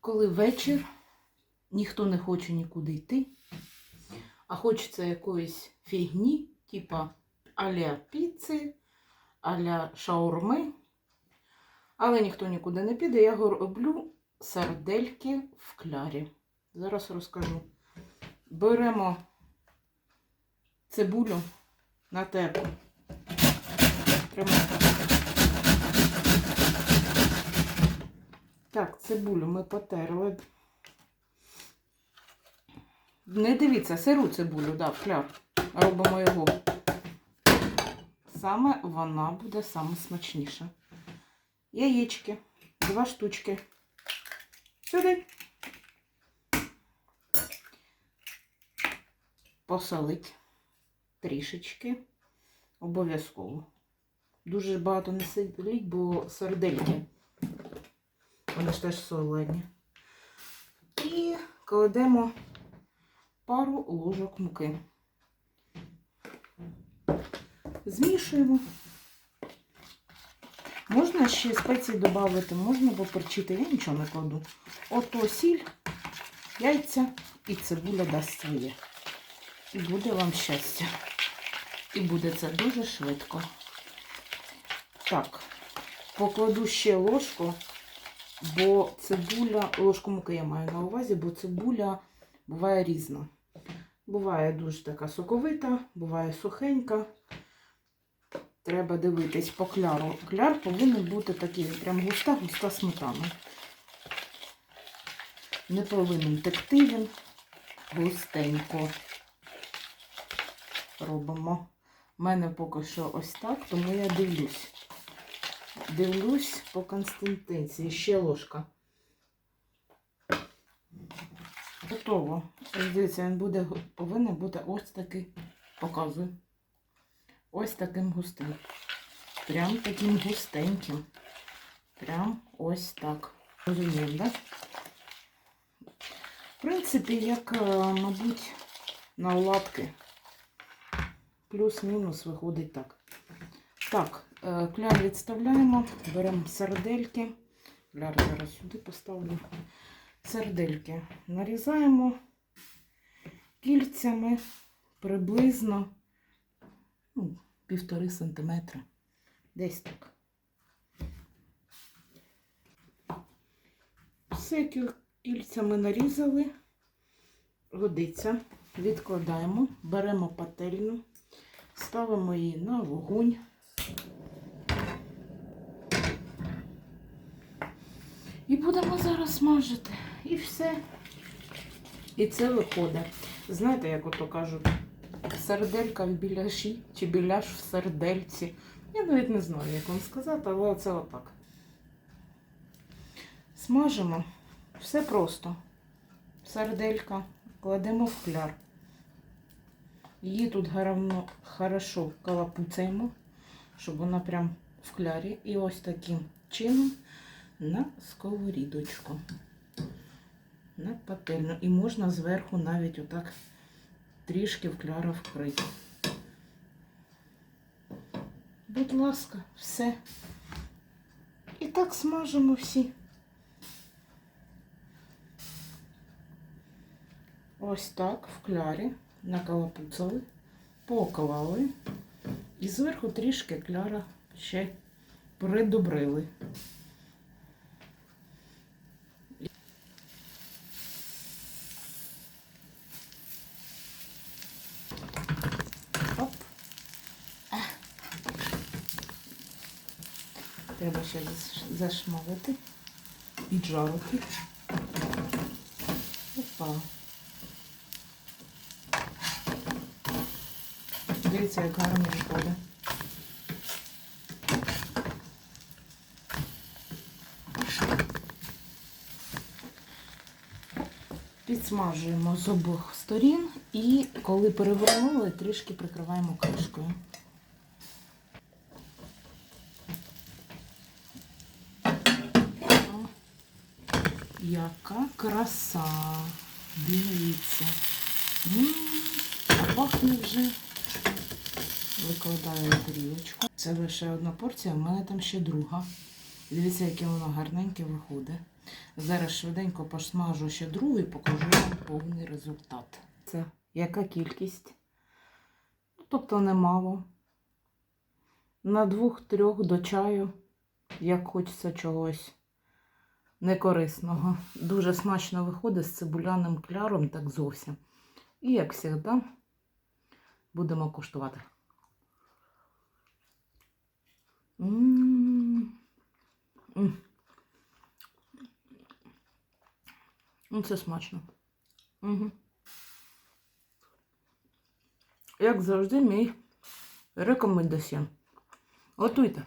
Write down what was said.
коли вечір, ніхто не хоче нікуди йти, а хочеться якоїсь фігні, типа аля піци, аля шаурми. Але ніхто нікуди не піде. Я роблю сардельки в клярі. Зараз розкажу. Беремо цибулю на терку. Прямо. Так, цибулю ми потерли. Не дивіться, сиру цибулю, да, в кляр. Робимо його. Саме вона буде саме смачніша. Яєчки. Два штучки. Сюди. Посолить трішечки. Обов'язково. Дуже багато не сидіть, бо сердельки. Вони ж теж солені. І кладемо пару ложок муки. Змішуємо. Можна ще спеції додати, можна поперчити, я нічого не кладу. Ото сіль, яйця і цибуля дасть своє. І буде вам щастя. І буде це дуже швидко. Так, покладу ще ложку, бо цибуля, ложку муки я маю на увазі, бо цибуля буває різна. Буває дуже така соковита, буває сухенька. Треба дивитись по кляру. Кляр повинен бути такий, прям густа-густа сметана. Не повинен текти він густенько. Робимо. У мене поки що ось так, тому я дивлюсь. Дивлюсь по консистенції. Ще ложка. Готово. Дивіться, він буде, повинен бути ось такий. Показую. Ось таким густим. Прям таким густеньким. Прям ось так. Розуміємо, да? В принципі, як, е, мабуть, на оладки. Плюс-мінус виходить так. Так, кляр відставляємо, беремо сардельки. Кляр зараз сюди поставлю. Сардельки нарізаємо кільцями приблизно ну, півтори сантиметри. Десь так. Все кіль- кільцями нарізали. Годиться. Відкладаємо, беремо пательню, ставимо її на вогонь. І будемо зараз смажити. І все. І це виходить. Знаєте, як ото кажуть, серделька в біляші чи біляш в сердельці. Я навіть не знаю, як вам сказати, але це отак. Смажимо. Все просто. Сарделька кладемо в кляр. Її тут гарно, хорошо калапуцаємо, щоб вона прям в клярі. І ось таким чином на сковорідочку. На пательню. І можна зверху навіть отак трішки в кляра вкрити. Будь ласка, все. І так смажимо всі. Ось так в клярі накалапуцали, поклали і зверху трішки кляра ще придобрили. Оп. А. Треба ще заш- зашмалити, піджарити. Опа. Дивіться, як гарно виходить. Підсмажуємо з обох сторін і коли перевернули, трішки прикриваємо кришкою. Яка краса! Дивіться. М, А пахне вже. Викладаю тарілочку. Це лише одна порція, в мене там ще друга. Дивіться, яке воно гарненьке виходить. Зараз швиденько посмажу ще другий, покажу вам повний результат. Це яка кількість? Ну, Тобто немало. На двох-трьох до чаю, як хочеться чогось некорисного. Дуже смачно виходить з цибуляним кляром, так зовсім. І, як завжди, будемо куштувати. Ну, це смачно. Угу. Як завжди, мій рекомендаціон. Готуйте.